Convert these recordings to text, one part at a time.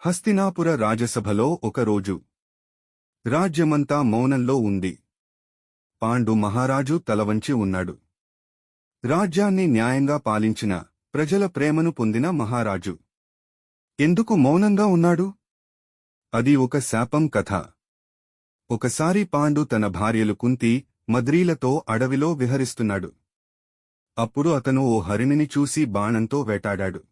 హస్తినాపుర రాజసభలో ఒకరోజు రాజ్యమంతా మౌనంలో ఉంది. పాండు మహారాజు తలవంచి ఉన్నాడు. రాజ్యాన్ని న్యాయంగా పాలించిన ప్రజల ప్రేమను పొందిన మహారాజు. ఎందుకు మౌనంగా ఉన్నాడు? అది ఒక శాపం కథ. ఒకసారి పాండు తన భార్యలు కుంతి మద్రీలతో అడవిలో విహరిస్తున్నాడు. అప్పుడు అతను ఓ హరిణిని చూసి బాణంతో వేటాడాడు.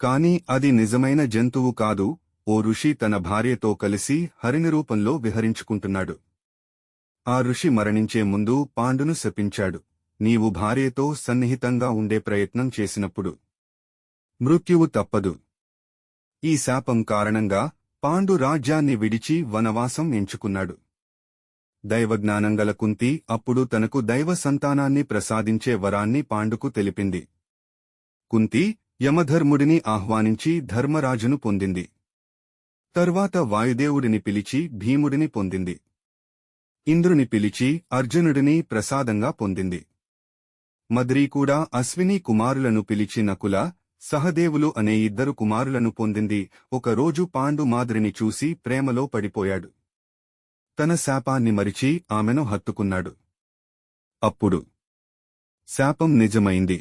కాని అది నిజమైన జంతువు కాదు ఓ ఋషి తన భార్యతో కలిసి హరిణి రూపంలో విహరించుకుంటున్నాడు. ఆ ఋషి మరణించే ముందు పాండును శపించాడు. నీవు భార్యతో సన్నిహితంగా ఉండే ప్రయత్నం చేసినప్పుడు. మృత్యువు తప్పదు. ఈ శాపం కారణంగా పాండు రాజ్యాన్ని విడిచి వనవాసం ఎంచుకున్నాడు. దైవజ్ఞానంగల కుంతి అప్పుడు తనకు దైవ సంతానాన్ని ప్రసాదించే వరాన్ని పాండుకు తెలిపింది. కుంతి యమధర్ముడిని ఆహ్వానించి ధర్మరాజును పొందింది. తర్వాత వాయుదేవుడిని పిలిచి భీముడిని పొందింది. ఇంద్రుని పిలిచి అర్జునుడిని ప్రసాదంగా పొందింది. మద్రీ కూడా అశ్విని కుమారులను పిలిచి నకుల సహదేవులు అనే ఇద్దరు కుమారులను పొందింది. ఒకరోజు పాండు మాదిరిని చూసి ప్రేమలో పడిపోయాడు. తన శాపాన్ని మరిచి ఆమెను హత్తుకున్నాడు. అప్పుడు శాపం నిజమైంది.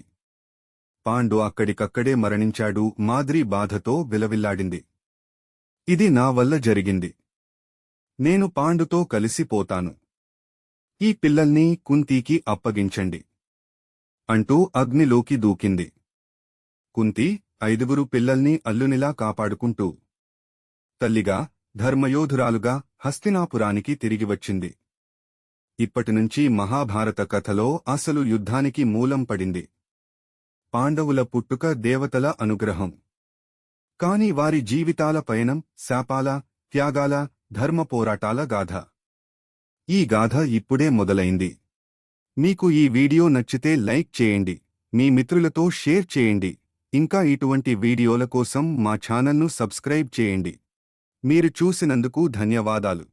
పాండు అక్కడికక్కడే మరణించాడు మాద్రి బాధతో విలవిల్లాడింది. ఇది నా వల్ల జరిగింది. నేను పాండుతో కలిసిపోతాను ఈ పిల్లల్ని కుంతీకి అప్పగించండి. అంటూ అగ్నిలోకి దూకింది. కుంతి ఐదుగురు పిల్లల్ని అల్లునిలా కాపాడుకుంటూ తల్లిగా ధర్మయోధురాలుగా హస్తినాపురానికి తిరిగి వచ్చింది ఇప్పటినుంచి మహాభారత కథలో అసలు యుద్ధానికి మూలం పడింది. పాండవుల పుట్టుక దేవతల అనుగ్రహం. కాని వారి జీవితాల పయనం శాపాల త్యాగాల ధర్మ పోరాటాల గాథ. ఈ గాథ ఇప్పుడే మొదలైంది. మీకు ఈ వీడియో నచ్చితే లైక్ చేయండి. మీ మిత్రులతో షేర్ చేయండి. ఇంకా ఇటువంటి వీడియోల కోసం మా ఛానల్ను సబ్స్క్రైబ్ చేయండి. మీరు చూసినందుకు ధన్యవాదాలు.